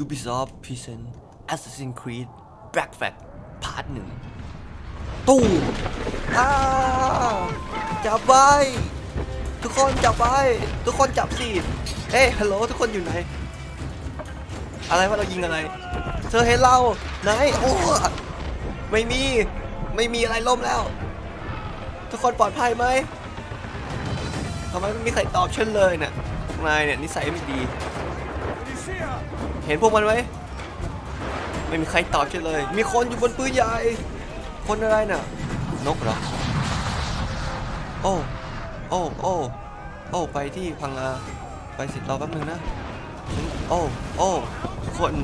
Ubisoft Present Assassin's Creed Black Flag Part หนึ่งตู้อ้าจับไว้ทุกคนจับไว้ทุกคนจับสิเอ้ฮัลโหลทุกคนอยู่ไหน อะไรว่าเรายิงอะไร เธอเห็นเราไหนโอ้ไม่มี ไม่มีอะไรล่มแล้ว ทุกคนปลอดภัยไหมทำไมไม่มีใครตอบฉันเลยเนี่ยนายเนี่ยนิสัยไม่ดี ห็นพวกมันไหมไม่มีใครตอบฉันเลย มีคนอยู่บนปืนใหญ่ คนอะไรน่ะ นกเหรอ โอ้ โอ้ โอ้ โอ้ ไปที่พังงา ไปสิรอแป๊บนึงนะ โอ้ โอ้ คน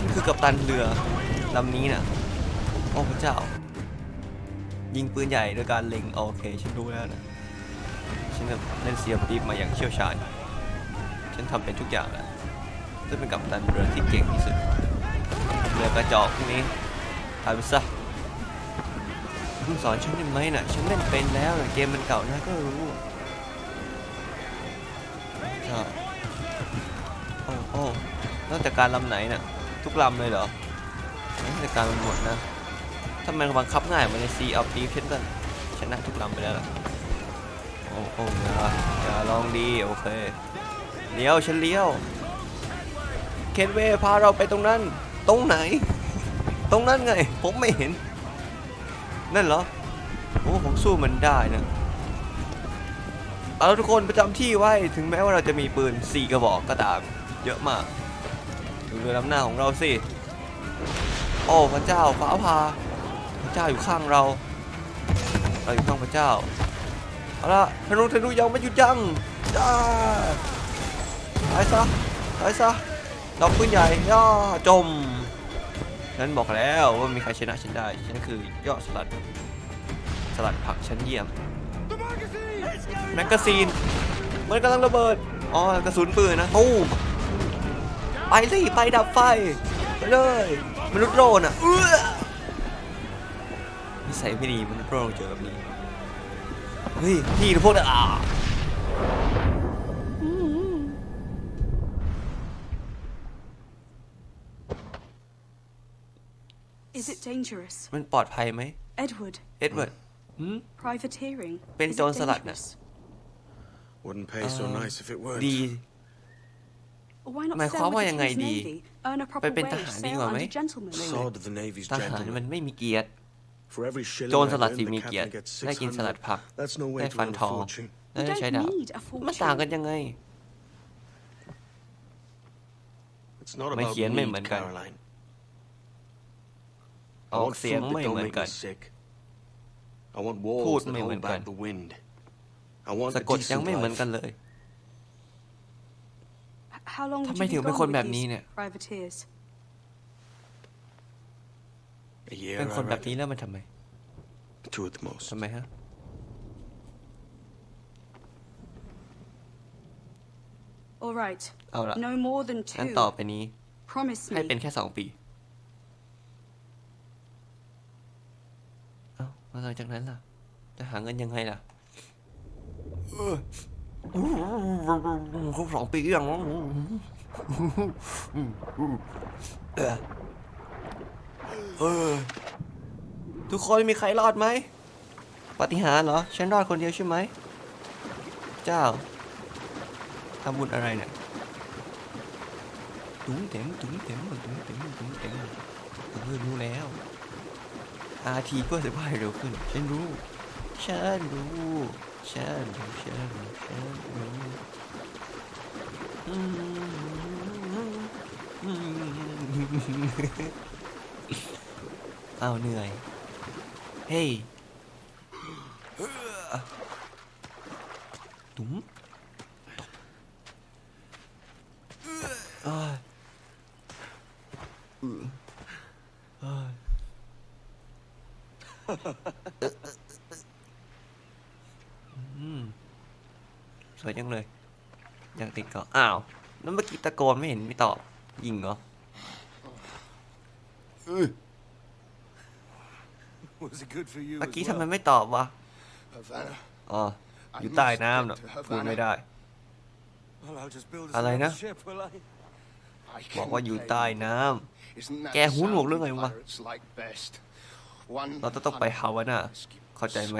นี่คือกัปตันเรือลำนี้น่ะ โอ้พระเจ้า ยิงปืนใหญ่โดยการเล็ง โอเค ฉันรู้แล้วนะ ฉันเล่นเซียมดีฟมาอย่างเชี่ยวชาญ ฉันทำเป็นทุกอย่างแล้ว จะเป็นกัปตันเรือที่เก่งที่สุดเรือกระจอกพวกนี้ตายไปซะคุณสอนฉันได้ไหมน่ะฉันเล่นเป็นแล้วนะเกมมันเก่านะก็รู้ใช่โอ้โอ้นอกจากการลำไหนน่ะทุกลำเลยเหรอนอกจากการมันหมดนะทำไมบังคับง่ายมาในซีเอาปีฉันก็ชนะทุกลำไปแล้วล่ะโอ้โอ้อย่าอย่าลองดีโอเคเลี้ยวฉันเลี้ยว เคนเวพาเราไปตรงนั้น ตรงไหน ตรงนั้นไง ผมไม่เห็น นั่นเหรอ โอ้ผมสู้มันได้นะ เอาทุกคนประจำที่ไว้ ถึงแม้ว่าเราจะมีปืน 4 กระบอกก็ตาม เยอะมาก ดูเรือลำหน้าของเราสิ โอ้พระเจ้าฟ้าผ่าพระเจ้าอยู่ข้างเรา เราอยู่ข้างพระเจ้า เอาละธนูธนูยังไม่หยุดยั้งจ้าตายซะตายซะ ดอกปืนใหญ่ย่อจมฉันบอกแล้วว่ามีใครชนะฉันได้ ฉันคือยอดสลัด สลัดผักชั้นเยี่ยมแมกกาซีนมันกำลังระเบิด อ๋อกระสุนปืนนะตู้มไปสิไปดับไฟ ไปเลยมนุษย์โรนอะเออนิสัยไม่ดีมนุษย์โรนเจอแบบนี้ เฮ้ยพี่พวกนั้นอะ Is it dangerous? มันปลอดภัยไหม Edward, เอ็ดเวิร์ดหืม privateering. Ben is it John Salat na. dangerous? Wouldn't pay so nice if it weren't. ดี Why not หมาย sail ความ with ว่า the ยังไง King's ดี Navy, earn a ไป proper เป็นท wage, หารดี sail กว่าไหม under gentlemen? Sword of the Navy's ทหาร gentlemen. มันไม่มีเกียรติ For every shilling โจร I สลัด earn, สี the มีเกียรติ captain gets ได้กินสลัด 600. ผัก That's no way ได้ to ฟัน earn a ทอง fortune. และได้ใช้ดาบ need a มันต่างกัน fortune. ยังไง It's not ไม่ about เขียนไม่ need, เหมือนกัน Caroline. อ I อก want เสียง food ไม่ that เห don't มือน make กั me น sick. I want พูด walls that ไม่เหมือน hold กัน back the wind. I want สะ a กดยังไม่ decent เหมือนกัน life. เลย How long ทำ would ไม you ถึ be งเป็น gone คนแบบ with นี้ these เนี่ย privateers? A year, เป็น I คนแบบนี้ reckon. แล้วมันทำไม Two at the most. ทำไมฮะ All right. เอาละ No more than งั้น two. ต่อไปนี้ Promise ให้ me. เป็นแค่สองปี เอ้า แล้วหลังจากนั้นล่ะ จะหาเงินยังไงล่ะครบสองปียังเอะเออเออทุกคนมีใครรอดไหม ปฏิหารเหรอ ฉันรอดคนเดียวใช่ไหม เจ้าทำบุญอะไรเนี่ยตุ้งเต็มตุ้งเต็มตุ้งเต็มตุ้งเต็มเออรู้แล้ว อาทีเพื่อเสียให้เร็วขึ้น ฉันรู้ ฉันรู้ ฉันรู้ ฉันรู้ ฉันรู้เอาเหนื่อย เฮ้ยตุ้มเอ้ย สวยจังเลย อยากติดเกาะอ้าวแล้วเมื่อกี้ตะโกนไม่เห็นไม่ตอบ ยิงเหรอ Was it good for you เมื่อ as กี้ทำไม well? ไม่ตอบวะ Havana. อ๋ออยู่ใต้น้ำเนอะพูดไม่ได้ Well, I'll just build us Alena? another ship, will I? I บอก can ว่าอยู่ play ใต้ you. น้ Isn't that แกหูหนวก sound เรื่องไงวะ เราจะต้องไปฮาวาน่า hundred เข้าใจไหม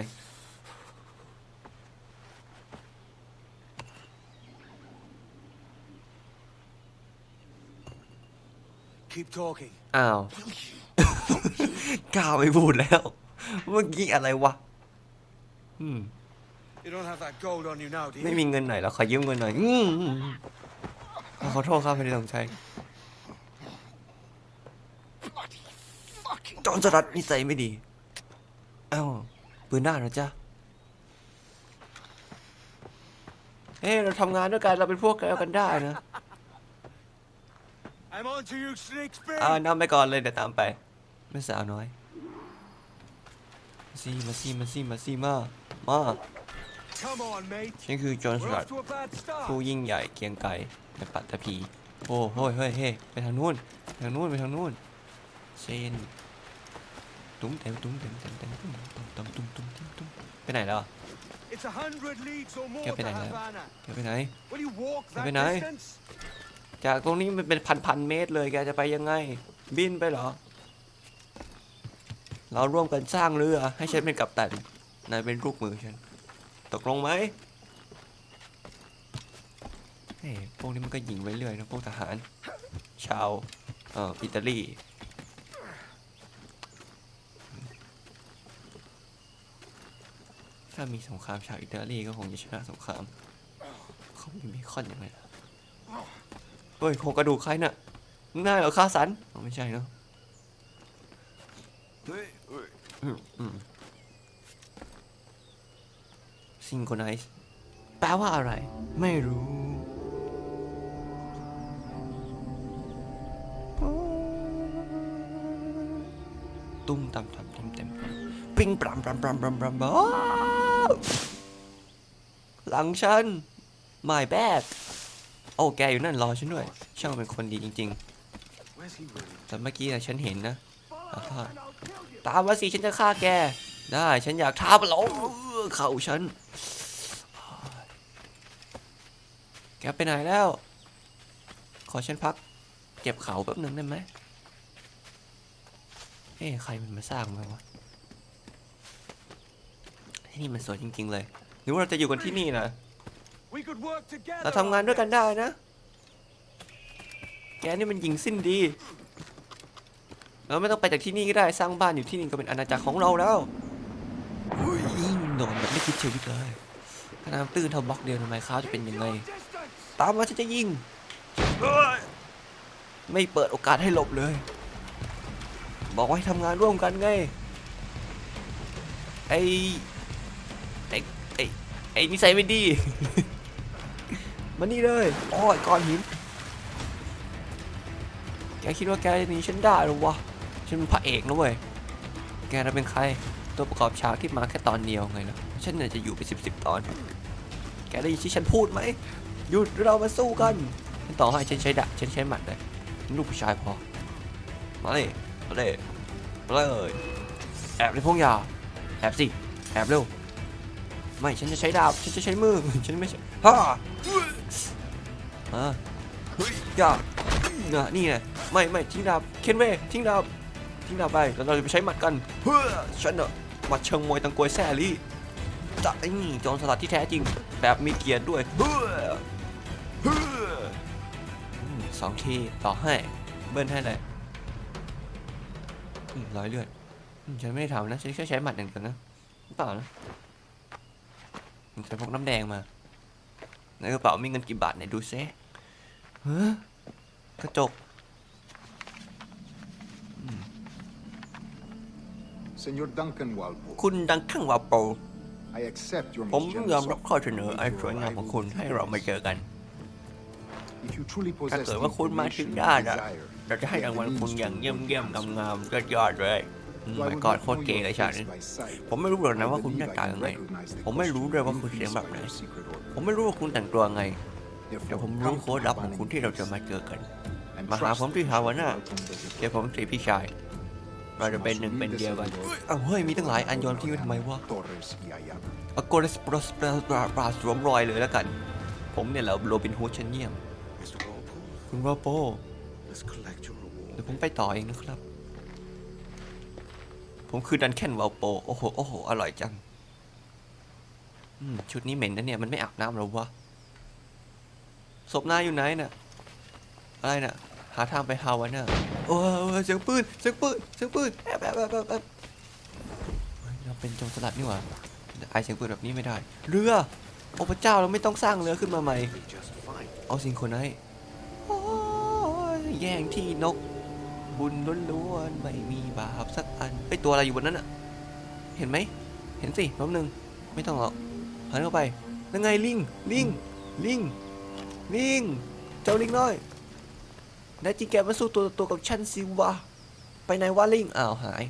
Keep talking. อ้าวกล้าไม่พูดแล้ว เมื่อกี้อะไรวะอืม You don't have that gold on you now, do ไม่ you? มีเงินไหนแล้วขอยืมเงินหน่อยอืมขอโทษครับไม่ได้ตั้งใจ จอนสลัดนิสัยไม่ดี เอ้าปืนหน้าเหรอจ๊ะเฮ้เราทำงานด้วยกันเราเป็นพวกเดียวกันได้นะ I'm on to you, snakes, babe. อ่านำไปก่อนเลยเดี๋ยวตามไปไม่สาวน้อยมาซี่มาซี่มาซี่มาซี่มามา Come on, mate. ฉันคือจอห์นส We're ลัด off to a bad ผู้ start. ยิ่งใหญ่เกรียงไกรในปัตตภีโอ้โหเฮ้ยเฮ้ยไปทางนู้นไปทางนู้นไปทางนู้นเชน ตุ้มเต็มตุ้มเต็มเต็มเต็มตุ้มตุ้มตุ้มตุ้มตุ้มตุ้มตุ้มไปไหนแล้ว It's a hundred leagues or more Kaya to pinaya. Havana. แกไปไหน Will you walk Kaya that pinaya. distance? จากตรงนี้มันเป็นพันพันเมตรเลยแกจะไปยังไง บินไปเหรอ เราร่วมกันสร้างเรือให้ฉันเป็นกัปตันนายเป็นลูกมือฉันตกลงไหมเฮ้ยพวกนี้มันก็ยิงไปเรื่อยนะพวกทหาร ชาวเอ่ออิตาลี ถ้ามีสงครามชาวอิตาลีก็คงจะชนะสงครามเขามีเบคอนยังไงล่ะเฮ้ยโครงกระดูกใครน่ะง่าเหรอคาสันไม่ใช่เนาะซิงโครไนซ์แปลว่าอะไร ไม่รู้ตุ้มตำตำเต็มเต็มปิ้งปรำปรำปรำปรำปรำอ้าว หลังฉัน my bad โอ้แกอยู่นั่นรอฉันด้วย ช่างเป็นคนดีจริง ๆ แต่เมื่อกี้นะฉันเห็นนะตามมาสิฉันจะฆ่าแก ได้ ฉันอยากท้าประลองเข่าฉัน แกไปไหนแล้ว ขอฉันพักเก็บเขาแป๊บหนึ่งได้ไหมเอ้ใครมันมาสร้างมาวะ ที่นี่มันสวยจริง ๆ เลย รือว่าเราจะอยู่กันที่นี่นะ We could work together. เราทำงานด้วยกันได้นะ แกนี่มันยิงสิ้นดีเราไม่ต้องไปจากที่นี่ก็ได้สร้างบ้านอยู่ที่นี่ก็เป็นอาณาจักรของเราแล้วอุ้ยโดนแบบไม่คิดชีวิตเลยถ้าน้ำตื้นเท่าบล็อกเดียวทำไมข้าวจะเป็นยังไง ตามมาฉันจะยิงเอ้ยไม่เปิดโอกาสให้หลบเลย บอกว่าให้ทำงานร่วมกันไง ไอไอไอไอ้นิสัยไม่ดี มานี่เลยโอ้ยก้อนหิน แกคิดว่าแกจะหนีฉันได้หรอวะ ฉันเป็นพระเอกนะเว้ย แกน่ะเป็นใคร ตัวประกอบฉากที่มาแค่ตอนเดียวไงล่ะ ฉันน่ะจะอยู่ไปสิบสิบตอน แกได้ยินที่ฉันพูดไหม หยุดเรามาสู้กัน ฉันต่อให้ฉันใช้ดะฉันใช้หมัดเลยลูกผู้ชายพอ มาเลย มาเลย มาเลย แอบในพงหญ้าแอบสิ แอบเร็ว ไม่ฉันจะใช้ดาบฉันจะใช้มือฉันไม่ใช่ฮ่าอ่าเฮ้ยอย่าน่ะนี่ไงไม่ไม่ทิ้งดาบเคนเวทิ้งดาบทิ้งดาบไปแล้วเราจะไปใช้หมัดกันเฮ้อฉันเนอะหมัดเชิงมวยตังกวยแซ่ลี่จะไอ้นี่โจรสลัดที่แท้จริง แบบมีเกียรติด้วยเฮ้อเฮ้ออืมสองทีต่อให้เบิ้ลให้เลยร้อยเลือดฉันไม่ได้ทำนะฉันแค่ใช้หมัดอย่างเดียวนะเปล่านะ ผมใช้พกน้ำแดงมาในกระเป๋ามีเงินกี่บาทไหนดูซิเฮ้อกระจก Senor Duncan Walpole, คุณดังข้างวาโป I accept your ผม most ยอม generous รับข้อเสนอ offer อัน with สวย your งามของ arrival คุณ in ให้เรามาเจอกัน If you truly ถ้า possess เกิด the ว่าคุณมาถึง information ได้ you นะ desire, เราจะให้รางวัลคุณอย่างเยี่ยมเยี่ยมงามงามยอดยอดๆเลย อืม though I ไม่ would กอด not โคตร know เก๋ your เลยฉาก face นี้ by sight, ผมไม่รู้หรอก I นะว่าคุณห believe น้า I ตา can ยังไง recognize the ผมไม่รู้ด้วยว่า custom คุณเสียงแบบไหน used in your secret order. ผมไม่รู้ว่าคุณแต่งตัวไงเดี๋ยว Therefore, ผมรู้ come โค้ด to ลับของ Havana คุณ in ที่เราจะ peace มาเจอกัน and มาหา trust ผมที่ that ฮาวา you น่า welcome the เดี๋ยวผมสีพี่ชาย เราจะเป็นหนึ่งเป็นเดียวกันอ้าวเฮ้ยมีตั้งหลายอันโยนที่ไว้ทำไมวะ Torres y Ayala. อโกเรสปรสปราปราปราสวมรอยเลยแล้วกัน ผมเนี่ยแหละโรบินฮูดชั้นเยี่ยม Mr. Walpole, คุณว่าโป้ Let's collect your เดี๋ยว reward. ผมไปต่อเองนะครับ ผมคือดันแคนวาลโปโอ้โห โอ้โห อร่อยจังชุดนี้เหม็นนะเนี่ย มันไม่อาบน้ำหรอวะ ศพหน้าอยู่ไหนน่ะ อะไรน่ะ หาทางไปฮาวาน่าโอ้เสียงปืน เสียงปืน เสียงปืนแอบแอบแอบแอบแบเฮ้ยเราเป็นโจรสลัดนี่หว่าไอเสียงปืนแบบนี้ไม่ได้ เรือ โอ้พระเจ้าเราไม่ต้องสร้างเรือขึ้นมาใหม่ เอาซิงคนท์โอ้ยแย่งที่นก บุญล้วนๆไม่มีบาปสักอันไปตัวอะไรอยู่บนนั้นอะเห็นไหมเห็นสิแป๊บนึงไม่ต้องหรอกหันเข้าไปนั่นไงลิงลิงลิงลิงเจ้าลิงน้อยได้จีแกมาสู้ตัวตัวกับฉันสิวะไปไหนวะลิงอ้าวหาย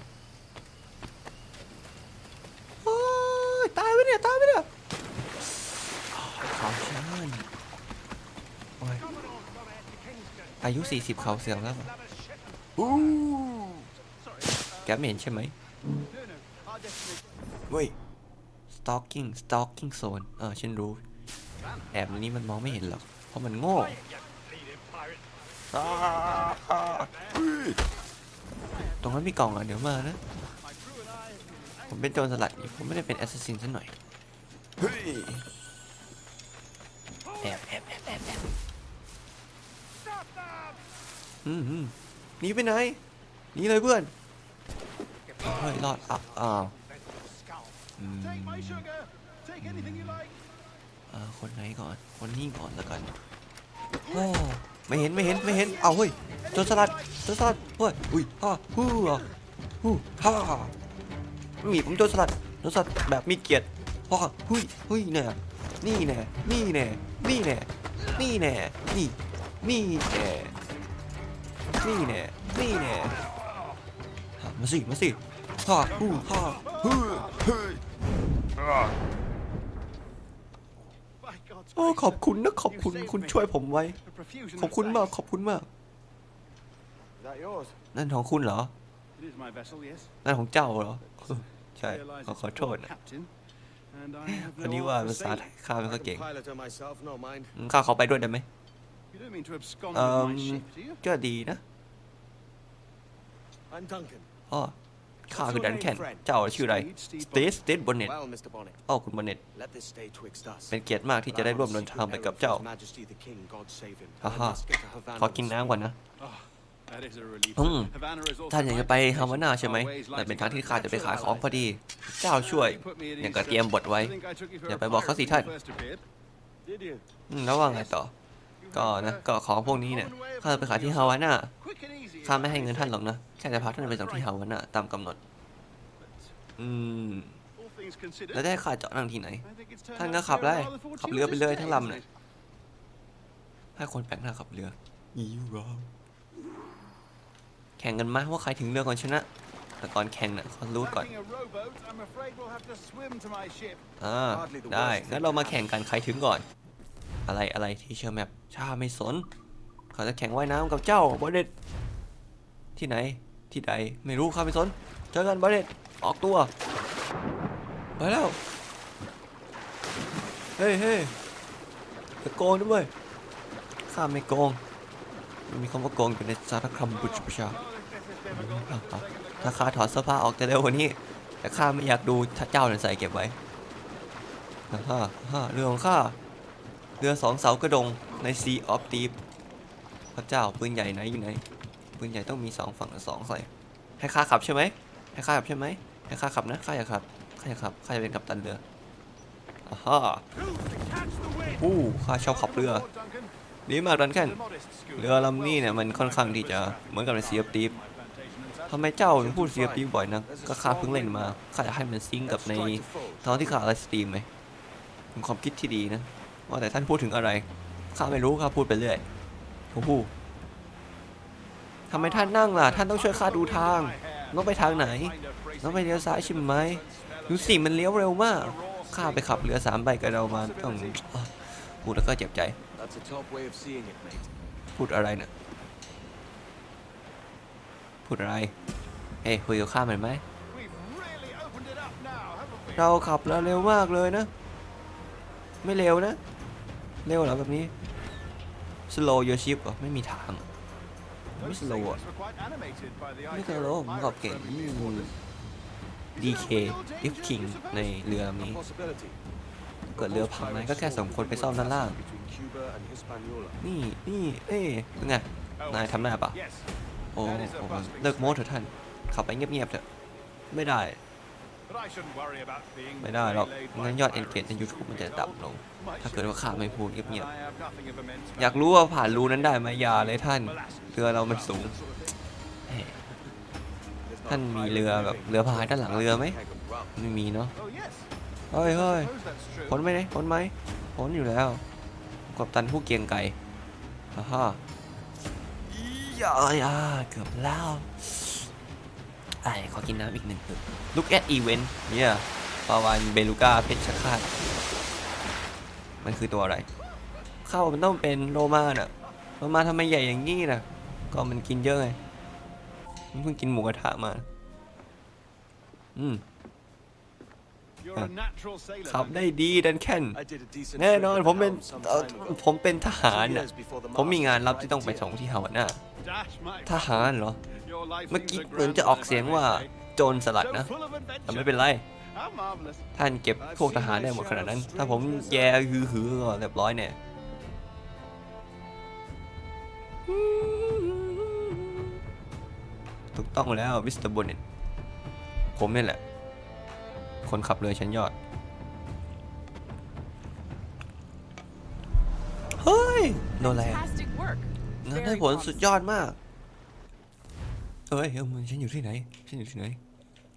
ตายไปเนี่ยตายไปเนี่ยอ้าวเขาฉันโอ้ยอายุ 40 เขาเสื่อมแล้ว แกไม่เห็นใช่ไหมเว้ย stalking stalking zone เออ ฉันรู้ แอบนี้มันมองไม่เห็นหรอก เพราะมันโง่ตรงนั้นมีกล่องอะ เดี๋ยวมานะ ผมเป็นโจรสลัดผมไม่ได้เป็นแอสซัสซินซะหน่อย เฮ้ย แอบแอบแอบแอบแอบอืมอืม หนีไปไหนหนีเลยเพื่อนเฮ้ยรอดอะอ้าวอืมอ่าคนไหนก่อนคนนี้ก่อนแล้วกันโอ้ไม่เห็นไม่เห็นไม่เห็นเอาเฮ้ยโจรสลัดโจรสลัดเฮ้ยอุ้ยฮ่าฮู้อะฮู้ฮ่ามีผมโจรสลัดโจรสลัดแบบมีเกียรติฮ่าหุ้ยหุ้ยแน่นี่แน่นี่แน่นี่แน่นี่แน่นี่นี่แน่ นี่แน่นี่แน่ฮ่ามาสิมาสิฮ่าฮู้ฮ่าฮู้เฮ้ย By God's โอ้ grace, ขอบคุณนะขอบคุณ you saved คุณ me. ช่วยผมไว้ A profusion ขอบคุณ of มาก thanks. ขอบคุณมาก Is that yours? นั่นของคุณเหรอ It is my vessel, yes. นั่นของเจ้าเหรอ ใช่ Realize ขอ it's ขอ a โทษ poor นะ captain, and I have คน no นี้ว่า art for ภาษาไท sailing. ยข้าไม่ค่อย I เก่ง can pilot her myself, no mind. อืมข้าขอไปด้วยได้ไหม You don't mean to abscond Um, with my ship, do you? ก็ดีนะ I'm Duncan. อ๋อข้าคือดันแคนเจ้าชื่ออะไรสเตสสเตสบนเน็ต Well, Mr. Bonnet, อ้อคุณบนเน็ต let this stay twixt us. เป็นเกียรติมากที่จะได้ร่วมเดินทางไปกับเจ้า His Majesty the King, God save him. ฮ่า I ฮ่า must get to Havana ขอกินน้ำก่อนนะ Oh, that is a relief. อืม Havana is also ท่านอยากจะไป my ฮาวาน่าใช่ไหม Our ways แต่เป็น lighting ทางที่ up. ข้าจะไปขายของพอดี เจ้าช่วย You put me at อย่าง ease, กับ sir. เตรียมบทไว้ I think I took you for อย่า a ไปบอกเขาสิ pirate ท่าน when you first appeared. Did you? อืมแล้วว่าไงต่อ ก็นะ ก็ของพวกนี้เนี่ย ข้าจะไปขายที่ฮาวาน่า Quick and easy. ข้าไม่ให้เงินท่านหรอกนะ แค่จะพาท่านไปส่งที่ฮาวาน่าตามกำหนด อืม All things considered, แล้วจะให้ข้าเจาะนั่งที่ไหน I think it's turned ท่าน out ก็ to ขับ be a ได้ rather ขับเรือไปเลย fortuitous ทั้ง day, ลำ isn't เนี่ย it? ให้คนแปลกหน้าขับเรือยีรอแข่งกันมาว่าใครถึงเรือก่อนชนะ แต่ก่อนแข่งน่ะขอรู้ก่อน Lacking a rowboat, I'm afraid we'll have to swim to my ship. อ่าได้ งั้นเรามาแข่งกันใครถึงก่อน อะไรอะไรที่เชอร์แมปชาไม่สน เขาจะแข่งว่ายน้ำกับเจ้าบอเด็ดที่ไหน ที่ใดไม่รู้ข้าไม่สนเจอกันบอเด็ดออกตัว ไปแล้ว เฮ้ยเฮ้ยจะโกงด้วยข้าไม่โกงม,มีคำว่าโกงอยู่ในสารคำบุชประชาถ้าข้าถอดเสื้อผ้าออกจะเร็วกว่านี้ แต่ข้าไม่อยากดูถ้าเจ้าเนี่ยใส่เก็บไว้ฮ่าฮ่าเรือของข้าเรือสองเสากระดงใน Sea of Deep พระเจ้าปืนใหญ่ไหนอยู่ไหน ปืนใหญ่ต้องมีสองฝั่งสองใส่ให้ข้าขับใช่ไหมให้ข้าขับใช่ไหมให้ข้าขับนะข้าอยากขับข้าอยากขับข้าจะเป็นกัปตันเรืออ่าฮ่าอู้ข้าชอบขับเรือดีมากดันแค่นเรือลำนี้เนี่ยมันค่อนข้างที่จะเหมือนกับใน Sea of Deep ทำไมเจ้าถึงพูด Sea of Deep บ่อยนักก็ข้าเพิ่งเล่นมาข้าจะให้มันซิงกับใน Strike to fold. ตอนที่ข้าไลฟ์สตรีมไหมเป็นความคิดที่ดีนะว่าแต่ท่านพูดถึงอะไรข้าไม่รู้ข้าพูดไปเรื่อยโอ้โห ทำไมท่านนั่งล่ะ ท่านต้องช่วยข้าดูทาง ต้องไปทางไหน ต้องไปเลี้ยวซ้ายใช่ไหมดูสิมันเลี้ยวเร็วมาก ข้าไปขับเรือสามใบกับเรามาต้องพูดแล้วก็เจ็บใจ พูดอะไรเนี่ยพูดอะไร เฮ้ยคุยกับข้าหน่อยไหม เราขับแล้วเร็วมากเลยนะ ไม่เร็วนะ เร็วเหรอแบบนี้ slow your ship เหรอไม่มีทาง ไม่ Those สโลว์อะ sailors were quite animated by the ไม่ idea เคยโล of ผมกับ pirates เก่ง roaming these waters. DK Diff King ในเรือลำ A นี้ possibility. เกิดเรือพังไหมก็แค่ส่งคนไปซ่อมด้านล่าง Between Cuba and Hispaniola. นี่นี่เอ้ยเป็นไง นายทำหน้าปะ Yes. โอ้ That is a โห bustling เลิกโม้เถอะท่าน ขับไปเงียบๆเถอะ ไม่ได้ ไม่ได้หรอกงั้นยอด pirates. engage ใน YouTube มันจะต่ำลง ถ้าเกิดว่าข้าไม่พูดเงียบๆอยากรู้ว่าผ่านรูนั้นได้ไหมอย่าเลยท่าน เรือเรามันสูง ท่านมีเรือแบบเรือพายด้านหลังเรือไหมไม่มีเนาะ เฮ้ยเฮ้ยพ้นไหมเนี่ยพ้นไหมพ้นอยู่แล้วกับตันผู้เกียงไก่ฮ่าฮ่าอยอ่าเกือบแล้ว ไอ้ขอกินน้ำอีกหนึ่งอึก Look at event เนี่ยปาวานเบลูก้าเพชรฆาตมันคือตัวอะไรข้าวมันต้องเป็นโลมาน่ะโลมาทำไมใหญ่อย่างงี้น่ะ ก็มันกินเยอะไง มันเพิ่งกินหมูกระทะมา อืม You're a natural sailor. ขับ Duncan. ได้ดีดันแค่น I did a decent แน่ trip นอน at ผมเป็น Helm some เอ่อ time ago. ผมเป็นทหาร Two น่ะ years before the ผมมี mast งานลับ tried ที่ต้องไป to ส่ง tear. ที่ฮาวาน่า Dash, my ทหารเหรอ Your life เมื่อ seems กี้ a เหมือน grand จะออก one, if เสียง I ว่า may say. โจรสลัด So นะ full of แต่ adventure. ไม่เป็นไร How marvelous. ท่านเก็บพวกทหารได้หมดขนาดนั้น ถ้าผมแย่ฮือหือก็เรียบร้อยเนี่ยถูกต้องแล้วมิสเตอร์บนเน็ตผมนี่แหละ คนขับเรือชั้นยอด เฮ้ย โดนอะไรอะ Fantastic work. งานได้ผลสุดยอดมาก เอ้ยเอ้ยมึงฉันอยู่ที่ไหน ฉันอยู่ที่ไหน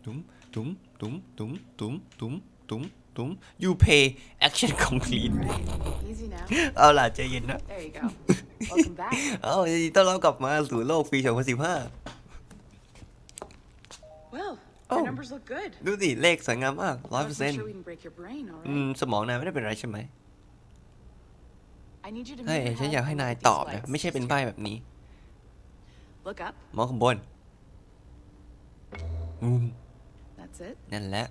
ตุ้มตุ้มตุ้มตุ้มตุ้มตุ้มตุ้มตุ้ม you pay action complete Easy now. เอาล่ะใจเย็นนะ There you go. Welcome back. เอายินดีต้อนรับกลับมาสู่โลกปี 2015 Well, Oh. your numbers look good. ดูสิเลขสวยงามมาก I wasn't 100% sure we can break your brain, all อืม right? สมองนายไม่ได้เป็นไรใช่ไหม I need you to เฮ้ย move your ฉัน head อยากให้ and นาย look at ต these อบนะ legs. ไม่ใช่เป็นใบแบบนี้ Look up. มองข้างบน อืม That's it. นั่นแหละ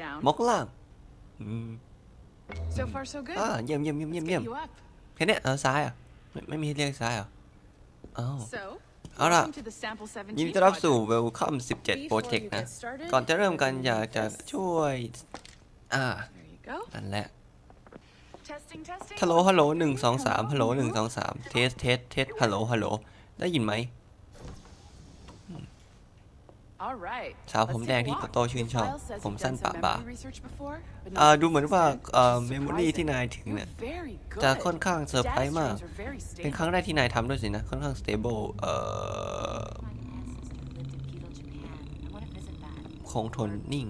Down. มองข้างล่างอืม So far, so good. อ่าเยี่ยมเยี่ยมเยี่ยมเยี่ยม Let's เยี่ยม get you up. แค่เนี้ยเออซ้ายอะไม่ไม่มีให้เรียกซ้ายเหรอะอ้าว So, เอาล่ะ welcome to the Sample 17ยินดีต้อนรับสู่ project. Welcome 17 Before Project you นะ get started, ก่อนจะเริ่มกันอยากจะ this. ช่วย อ่า There you go. นั่นแหละ Testing, testing. ฮัลโหลฮัลโหลหนึ่งสองสามฮัลโหลหนึ่งสองสามเทสเทสเทสฮัลโหลฮัลโหลได้ยินไหม All right. สาว Let's ผม take แดง a ที่ walk. โตโตชื่นชอบ File says ผม you've สั้น done ปะ some บ่า memory research before, but อ่า not ดูเหมือนว่า since then. เอ่อ It's เมมโมรี่ surprising. ที่นายถึง You're เนี่ย very จะ good. ค่อนข้างเซอร์ไพร Data ส์มาก streams are very เป็น stable. ครั้งแรกที่นายทำด้วยสินะ ค่อนข้าง stable เอ่อคงทนนิ่ง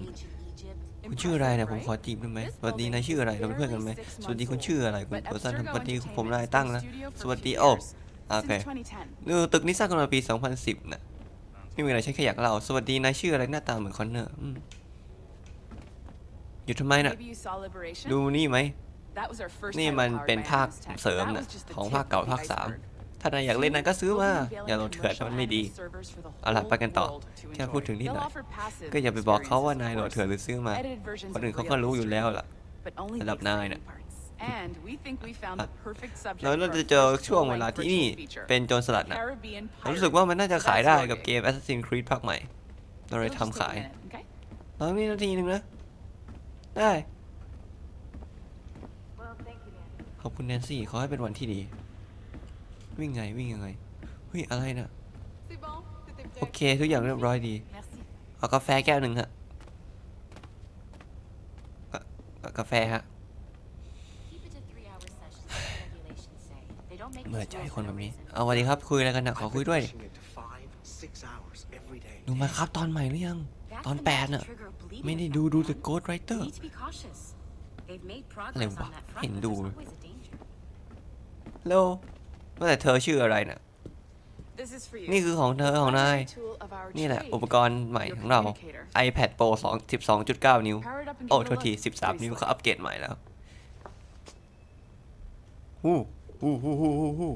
คุณชื่ออะไรเนี่ยผมขอจีบได้ไหมสวัสดีนายชื่ออะไรเราเป็นเพื่อนกันไหมสวัสดีคุณชื่ออะไรคุณ But เปอร์ซัน Abstergo สวัสดี Entertainment ผม has นาย been ตั้ง in นะ studio for สวัส a ดี few โอ้ years, โอเค since 2010. เออตึกนี้สร้างกันมาปี 2010น่ะ ไม่มีอะไรฉันแค่อยากเล่าสวัสดี นายชื่ออะไรหน้าตาเหมือนคอนเนอร์อืมอยู่ทำไมน่ะ Maybe you saw Liberation? ดูนี่ไหม That was our first นี่ title มัน powered เป็น by ภาค Atmos Tech. เสริม That น่ะ was just the ของ tip ภาคเก่า of the ภาคสาม iceberg. ถ้านายอยากเล่นนายก็ซื้อมา We'll be อย่าโหลด unveiling เถื่อนมันไม่ดี commercial servers for the เอาล่ะ whole ไปกันต่อ world to แค่พูดถึง enjoy. นิดหน่อย They'll offer passive ก็อย่าไปบอกเขาว่า experiences, นายโหลด of เถื่อนหรือซื้อมา course. Edited versions คนอื่น of เขา real ก็รู้อยู่ history, แล้วล่ะ but only the ระดับนาย exciting น่ะ parts. And we think we found the perfect subject แล้ว for เรา our จะเจอ first ช่วงเว full-length ลาที่นี่ virtual feature. เป็นโจรสลัดน่ะ Caribbean เรารู้สึกว่ามันน่าจะ Pirates. ขาย So ได้ that's กับ your เกม Assassin's Creed ภาคใหม่ เราเลย It'll ทำ just take a ขาย minute, okay? ตอนนี้นาทีหนึ่งนะ ได้ ขอบคุณแนนซี่ ขอให้เป็นวันที่ดี วิ่งไง วิ่งยังไง เฮ้ย อะไรน่ะโอเค ทุกอย่างเรียบร้อยดี Merci. เอากาแฟแก้วหนึ่งฮะอะอะกาแฟฮะ เมื่อใจคนแบบนี้ เอาสวัสดีครับคุยอะไรกันนะขอ I've คุย been ด้วย pushing it to five, six hours every day. ดูมาครับตอนใหม่หรือยัง ตอนแปดน่ะ ไม่ได้ดูดู The Ghost Writer อะไรวะเห็นดูแล้วว่าแต่เธอชื่ออะไรน่ะ This is for you. นี่คือของเธอของนาย Tool of our นี่แหละ trade. อุปกรณ์ใหม่ของเรา iPad Pro 2 12.9 นิ้ว Power it up and โอ้ give it โท a ษที look. 13 นิ้วเขาอัปเกรดใหม่แล้ว ฮู้ฮู้ฮู้ฮู้ฮู้ฮู้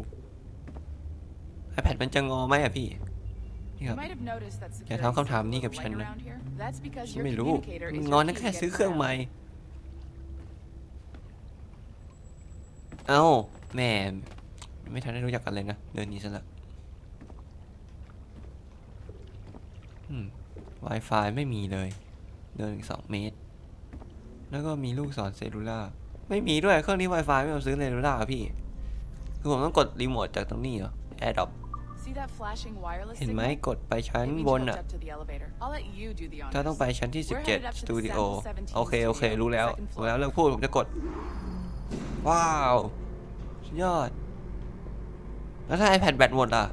iPad มันจะงอไหมอะพี่นี่ค You รับ might have noticed that อย่า security ทำคำถาม is a นี้กับ little ฉัน light นะ around here. That's because ฉัน your ไม่รู้ communicator มัน is งอน your นั่น key แค่ to ซื้อ get เครื่อง around. ใหม่ เอ้าแหม่ไม่ทันได้รู้จักกันเลยนะ เดินหนี้ซะละอืม Wi-Fi ไม่มีเลย เดินอีกสองเมตร แล้วก็มีลูกศรเซลลูล่า ไม่มีด้วย เครื่องนี้ Wi-Fi ไม่เอาซื้อเซลลูล่าพี่ คือผมต้องกดรีโมทจากตรงนี้เหรอ AirDrop See that flashing wireless เห็นไหม signal? กดไปชั้น It means บน hooked อะ up to the elevator. I'll let you do the ถ้า honors. ต้องไปชั้นที่ We're headed up 17 to สตู the ดิโอ Sample 17โอเค โอเค studio, รู้แล้ว second floor. รู้แล้วเรื่องพูด ผมจะกด ว้าวสุดยอด แล้วถ้า iPad แบตหมดอะ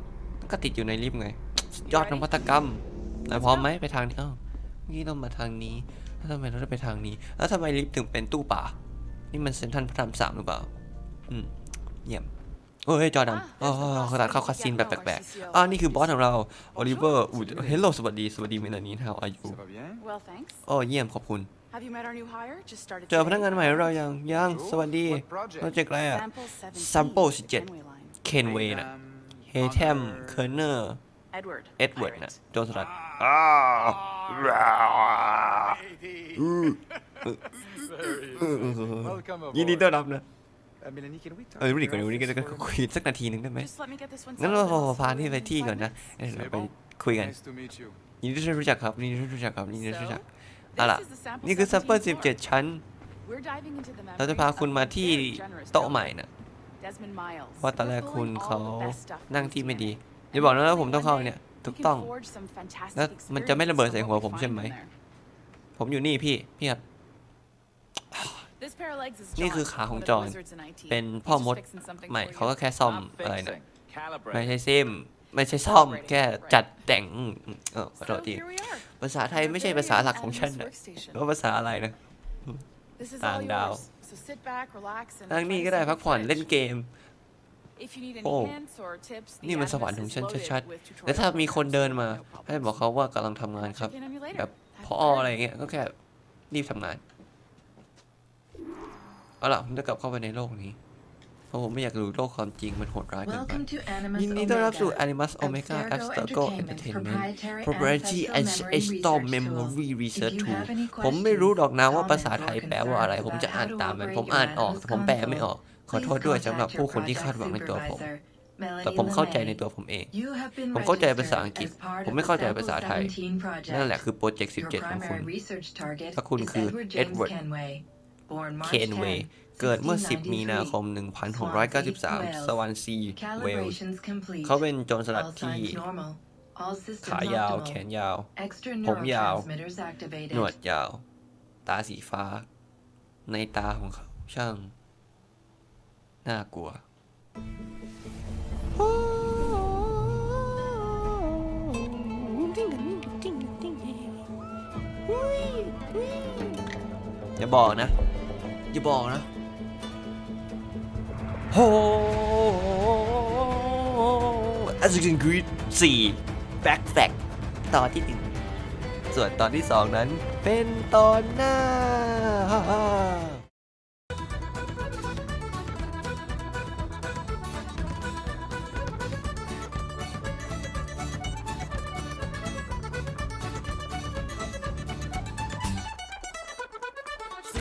ก็ติดอยู่ในลิฟต์ไง สุดยอดนวัตกรรมนายพร้อมไหมไปทางนี้เอ้าเมื่อกี้ต้องมาทางนี้ แล้วทำไมเราต้องไปทางนี้ แล้วทำไมลิฟต์ถึงเป็นตู้ป่า นี่มันเซ็นทรัลพระรามสามหรือเปล่า อืม เยี่ยม เฮ้ยจอดำอ๋อเขาตัดเข้าคาซีนแบบแปลกๆอ่านี่คือบอสของเราโอลิเวอร์อูดเฮลโลสวัสดีสวัสดีเมลานี how are you Ça va bien? Well, thanks. โอ้เยี่ยมขอบคุณ Have you met our new hire? Just started เจอพนัก today. งานใหม่ของเรายังยังสวัสดี What project? โปรเจกต์อะไรอะ Sample 17. Sample the 17 Kenway line. เคนเวย์น่ะเฮเทมเคอร์เนอร์ Edward. เอ็ดเวิร์ด pirate. น่ะโจรสลัด Welcome aboard. ยินดีต้อนรับนะ เออ to รี your ก่อนวันนี้ก็ office จะ for a คุยสักนาทีหนึ่งได้ไหม Just let me get this one งั้น settled เรา and I'll พา see ที่ you ไป in ที่ five ก่อนนะ minutes. เดี๋ยวเราไป Bon. คุยกัน Nice to meet you. ยินดีที่รู้จักครับยินดีที่รู้จักครับยินดีที่รู้จัก So, เอาล่ะ this is the Sample นี่คือซัพเปอร์17 floor. 17ชั้น We're diving into the เราจะ memories พาคุณ of มา a ที่ very generous โต๊ะ donor, ใหม่น่ะ Desmond Miles. เพราะตอนแรก We're คุณ pulling เขา all the best stuff from นั่ง his ที่ไม่ DNA. ดีอย่าบอกนะว่าผมต้องเข้าเนี่ย You ถูก can ต้อง forge some fantastic แล้วมันจะไม่ระเบิดใส่หัว experiences ผม from ใช่ what ไหม we find in there. ผมอยู่นี่พี่พี่ครับ This pair of legs is นี่ John, คือขาของ one of จ the อห์น wizards in IT. เป็น He's พ่อ just มด fixing something ใหม่ for เขา you. ก็แค่ซ่อม I'm อะไรนะ fixing. Calibrate. ไม่ใช่ซิมไม่ใช่ซ่อมแค่จัดแต่งอืมอืมเออขอโท So ษที here we are. ภาษาไทยไม่ใช่ภาษาหลักของฉัน Admin's นะ workstation. ว่าภาษาอะไรนะ This is ต่าง all ดาว yours. So sit back, relax, and นั่ง try นี่ to ก็ได้ see พัก the ผ่อนเล่น fridge. เกม If you need any โอ้ hints or tips, the นี่มันสวรร Admin's ค์ของ is ฉัน loaded ชัด with ๆแล้วถ้า tutorials มี and คนเดิน so มา no problem. ให้บอกเขาว่ากำลังทำงานครับ Check in on you later. แบบ Have พ a อ good อะไร night. เงี้ยก็แค่รีบทำงาน เอาล่ะผมจะกลับเข้าไปในโลกนี้ เพราะผมไม่อยากรู้โลกความจริงมันโหดร้ายเกินไป Welcome to Animus ยินดีต้อนรับสู่ Omega, Animus Omega Abstergo Abstergo Entertainment's Entertainment proprietary Proprietary ancestral Ancestral memory Memory research Research tool. Tool If you have any ผมไม่รู้หรอกนะว่า questions, ภาษาไทย comments, or แปลว่าอะไร concerns ผมจะ about อ่าน how to ตามมัน operate ผม your อ่านออก Animus แต่ผมแปลไม่ออก ขอ Please โทษด้วยสำหรับ contact ผู้ your คนที่คาด project หวังในตัวผม supervisor, แต่ Melanie ผมเข้าใจใน LeMay. ตัวผมเอง You have been ผมเข้าใจ registered ภาษาอังกฤษ as part ผม of ไม่ the เข้าใจ Sample ภาษาไทย17 project. นั่นแหละคือโปรเจกต์ Your 17ของคุณ primary research target ถ้าคุณ is คือ Edward James Edward Kenway, born March เคนเว 10, ย์เกิดเมื่อ 10 มีนาค 1693. ม Swansea, 1693 สวรรค์ซีเวลส์ Calibrations complete. เขาเป็นโจรสลัด All ที่ signs normal. All systems ขายาว optimal. แขนยาว Extra ผมยาว neurotransmitters activated. หนวดยาว ตาสีฟ้า ในตาของเขาช่าง น่ากลัว อย่าบอกนะ อย่าบอกนะโฮ Assassin's Creed 4 Back Flag ตอนที่หนึ่งส่วนตอนที่สองนั้นเป็นตอนหน้า